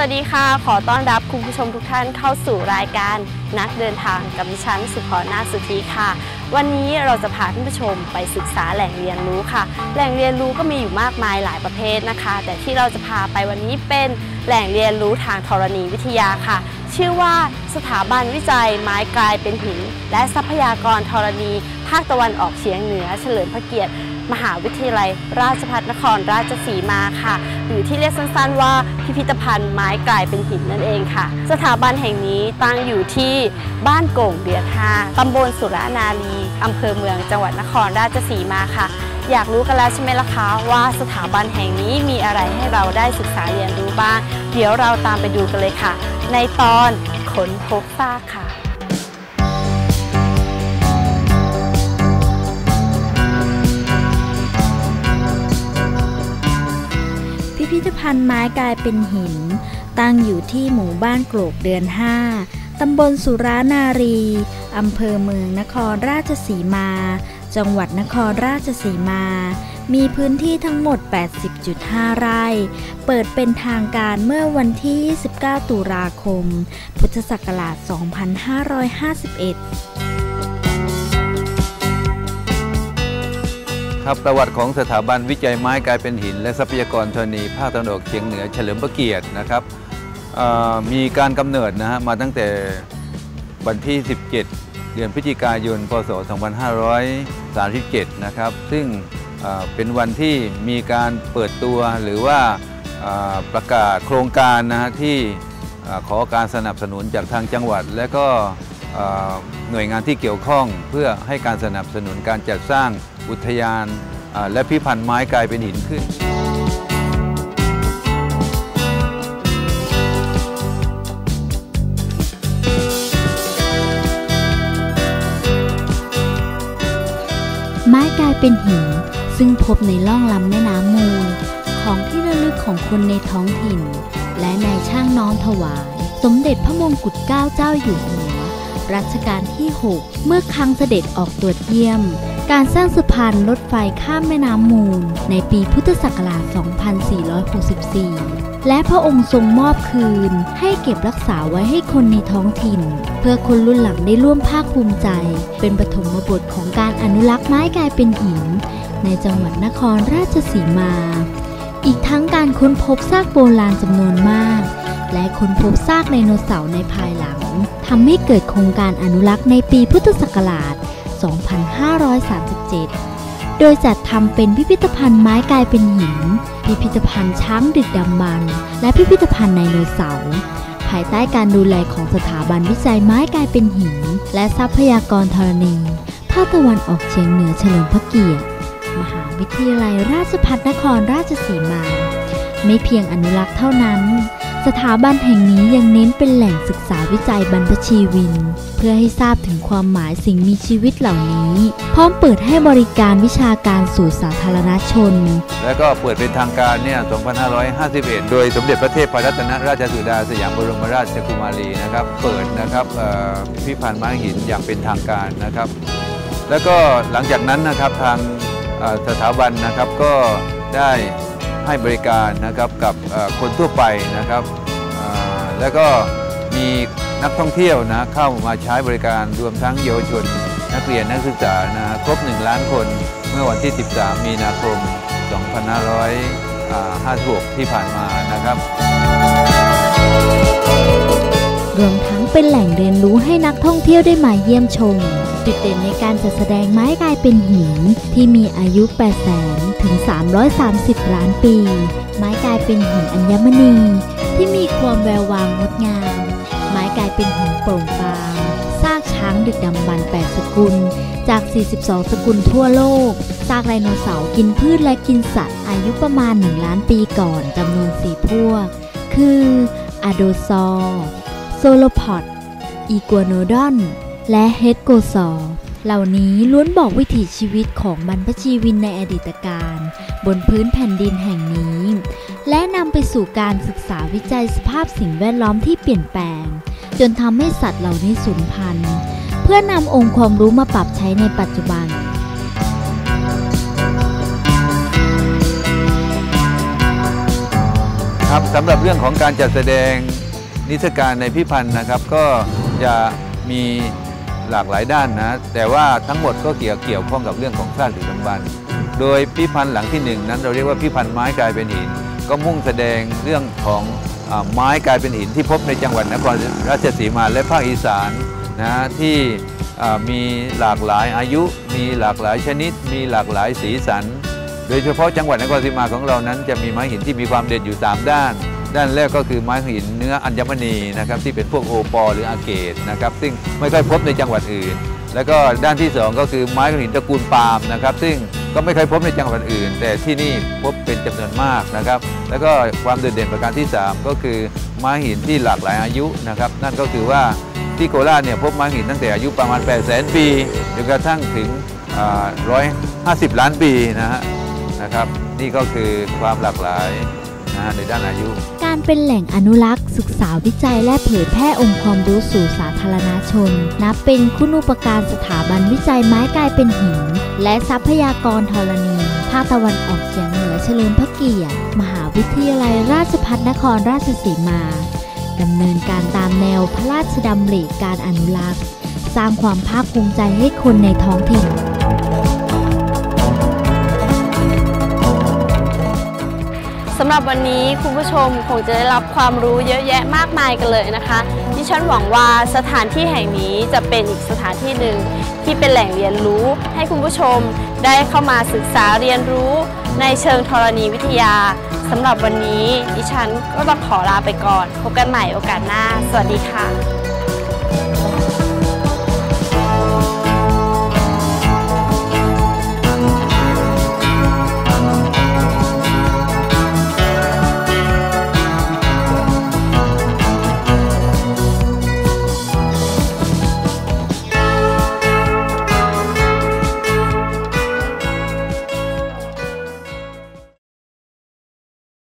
วัสดีค่ะ ขอต้อนรับคุณผู้ชมทุกท่านเข้าสู่รายการนักเดินทางกับดิฉันสุพรนาสุธีค่ะ วันนี้เราจะพาท่านผู้ชมไปศึกษาแหล่งเรียนรู้ค่ะ แหล่งเรียนรู้ก็มีอยู่มากมายหลายประเภทนะคะ แต่ที่เราจะพาไปวันนี้เป็นแหล่งเรียนรู้ทางธรณีวิทยาค่ะ ชื่อว่าสถาบันวิจัยไม้กลายเป็นหิน และทรัพยากรธรณี ภาคตะวันออกเฉียงเหนือ เฉลิมพระเกียรติ มหาวิทยาลัย ราชภัฏนครราชสีมาค่ะ หรือที่เรียกสั้นๆว่าพิพิธภัณฑ์ไม้กลายเป็นหินนั่นเองค่ะ สถาบันแห่งนี้ตั้งอยู่ที่บ้านโก่งเดือดฮาตำบลสุรานารีอำเภอเมืองจังหวัดนครราชสีมาค่ะ อยากรู้กันแล้วใช่ไหมล่ะคะว่าสถาบันแห่งนี้มีอะไรให้เราได้ศึกษาเรียนรู้บ้าง เดี๋ยวเราตามไปดูกันเลยค่ะ ในตอนค้นพบซากค่ะ พิพิธภัณฑ์ไม้กลายเป็นหิน ตั้งอยู่ที่หมู่บ้านโกรกเดือน5ตำบลสุรานารี อำเภอเมืองนครราชสีมา จังหวัดนครราชสีมา มีพื้นที่ทั้งหมด 80.5 ไร่ เปิดเป็นทางการเมื่อวันที่29ตุลาคม พุทธศักราช 2551 ครับประวัติของสถาบันวิจัยไม้กลายเป็นหิน และทรัพยากรธรณีภาคตะวันออกเฉียงเหนือเฉลิมพระเกียรตินะครับมีการกำเนิดนะฮะมาตั้งแต่วันที่ 17 เดือนพฤศจิกายน พศ 2537 นะครับ ซึ่งเป็นวันที่มีการเปิดตัวหรือว่าประกาศโครงการนะฮะที่ขอการสนับสนุนจากทางจังหวัด และก็หน่วยงานที่เกี่ยวข้องเพื่อให้การสนับสนุนการจัดสร้าง อุทยานและพิพิธภัณฑ์ไม้กลายเป็นหินขึ้น ไม้กลายเป็นหิน ซึ่งพบในล่องลำแม่น้ำมูล ของที่ระลึกของคนในท้องถิ่น และนายช่างน้อมถวาย สมเด็จพระมงกุฎเกล้าเจ้าอยู่หัวรัชกาลที่ 6 เมื่อครั้งเสด็จออกตรวจเยี่ยม การสร้างสะพานรถไฟข้ามแม่น้ำมูล ในปีพุทธศักราช 2464 และพระองค์ทรงมอบคืน ให้เก็บรักษาไว้ให้คนในท้องถิ่น เพื่อคนรุ่นหลังได้ร่วมภาคภูมิใจ เป็นปฐมบทของการอนุรักษ์ไม้กลายเป็นหิน ในจังหวัดนครราชสีมา อีกทั้งการค้นพบซากโบราณจำนวนมาก และค้นพบซากไดโนเสาร์ในภายหลังทำให้เกิดโครงการอนุรักษ์ในปีพุทธศักราช 2537 โดยจัดทำเป็นพิพิธภัณฑ์ไม้กลายเป็นหิน พิพิธภัณฑ์ช้างดึกดำบรรพ์และพิพิธภัณฑ์ไดโนเสาร์ภายใต้การดูแลของสถาบันวิจัยไม้กลายเป็นหิน และทรัพยากรธรณีภาคตะวันออกเฉียงเหนือเฉลิมพระเกียรติ มหาวิทยาลัยราชภัฏนครราชสีมา ไม่เพียงอนุรักษ์เท่านั้น สถาบันแห่งนี้ยังเน้นเป็นแหล่งศึกษาวิจัยบรรพชีวิน เพื่อให้ทราบถึงความหมายสิ่งมีชีวิตเหล่านี้ พร้อมเปิดให้บริการวิชาการสู่สาธารณชน แล้วก็เปิดเป็นทางการเนี่ย 2551 โดยสมเด็จพระเทพรัตนราชสุดาสยามบรมราชกุมารีนะครับ เปิดนะครับพิพิธภัณฑ์ม้หินอย่างเป็นทางการนะครับ แล้วก็หลังจากนั้นนะครับทางสถาบันนะครับก็ได้ให้บริการนะครับกับคนทั่วไปนะครับ แล้วก็มี นักท่องเที่ยวนะเข้ามาใช้บริการรวมทั้งเยาวชน นักเรียนนักศึกษานะครบ 1 ล้านคน เมื่อวันที่ 13 มีนาคม 2556 ที่ผ่านมานะครับ รวมทั้งเป็นแหล่งเรียนรู้ให้นักท่องเที่ยวได้มาเยี่ยมชม จุดเด่นในการจัดแสดงไม้กลายเป็นหิน ที่มีอายุ8 0 0 0ถึง 330 ล้านปี ไม้กลายเป็นหินอัญมณีที่มี โปร่งบางซากช้างดึกดำบรรพ์8สกุล จาก 42 สกุลทั่วโลก ซากไดโนเสาร์กินพืชและกินสัตว์ อายุประมาณ 1 ล้านปีก่อนจำนวน4พวก คืออะโดซอร์โซโลพอดอีกัวโนดอน และเฮดโกซอร์เหล่านี้ล้วนบอกวิถีชีวิตของบรรพชีวินในอดีตการ บนพื้นแผ่นดินแห่งนี้ และนำไปสู่การศึกษาวิจัยสภาพสิ่งแวดล้อมที่เปลี่ยนแปลง จนทำให้สัตว์เหล่านี้สูญพันธุ์ เพื่อนำองค์ความรู้มาปรับใช้ในปัจจุบันครับสำหรับเรื่องของการจัดแสดงนิทรรศการในพิพันธ์นะครับ ก็จะมีหลากหลายด้านนะ แต่ว่าทั้งหมดก็เกี่ยวเกี่ยวข้องกับเรื่องของชาติดึกดำบรรพ์โดยพิพันธ์หลังที่หนึ่งนั้นเราเรียกว่าพิพันธ์ไม้กลายเป็นหิน ก็มุ่งแสดงเรื่องของอไม้กลายเป็นหินที่พบในจังหวัดนครราชสีมาและภาคอีสานนะที่มีหลากหลายอายุ มีหลากหลายชนิด มีหลากหลายสีสัน โดยเฉพาะจังหวัดนครรีธรรมาของเรานั้นจะมีไม้หินที่มีความเด่นอยู่ 3 ด้าน ด้านแรกก็คือไม้หินเนื้ออัญมณีนะครับที่เป็นพวกโอปอลหรืออาเกตนะครับซึ่งไม่ค่อยพบในจังหวัดอื่น แล้วก็ด้านที่ 2 ก็คือไม้หินตระกูลปาล์มนะครับซึ่ง ก็ไม่เคยพบในจังหวัดอื่น แต่ที่นี่พบเป็นจำนวนมากนะครับ แล้วก็ความโดดเด่นประการที่ 3 ก็คือม้หินที่หลากหลายอายุนะครับ นั่นก็คือว่าที่โคราชเนี่ยพบม้หินตั้งแต่อายุประมาณ 8 0 0 0 0 0 ปีจนกระทั่งถึงร้อยห้าสิบล้านปีนะฮะนะครับ นี่ก็คือความหลากหลายนะฮะในด้านอายุ การเป็นแหล่งอนุรักษ์ ศึกษาวิจัยและเผยแพร่องค์ความรู้สู่สาธารณชน นับเป็นคุณูปการสถาบันวิจัยไม้กลายเป็นหิน และทรัพยากรธรณี ภาคตะวันออกเฉียงเหนือเฉลิมพระเกียรติ มหาวิทยาลัยราชภัฏนครราชสีมา ดำเนินการตามแนวพระราชดำริการอนุรักษ์ สร้างความภาคภูมิใจให้คนในท้องถิ่น สำหรับวันนี้คุณผู้ชมคงจะได้รับความรู้เยอะแยะมากมายกันเลยนะคะดิฉันหวังว่าสถานที่แห่งนี้จะเป็นอีกสถานที่หนึ่งที่เป็นแหล่งเรียนรู้ ให้คุณผู้ชมได้เข้ามาศึกษาเรียนรู้ ในเชิงธรณีวิทยาสำหรับวันนี้ดิฉันก็ต้องขอลาไปก่อน พบกันใหม่โอกาสหน้า สวัสดีค่ะ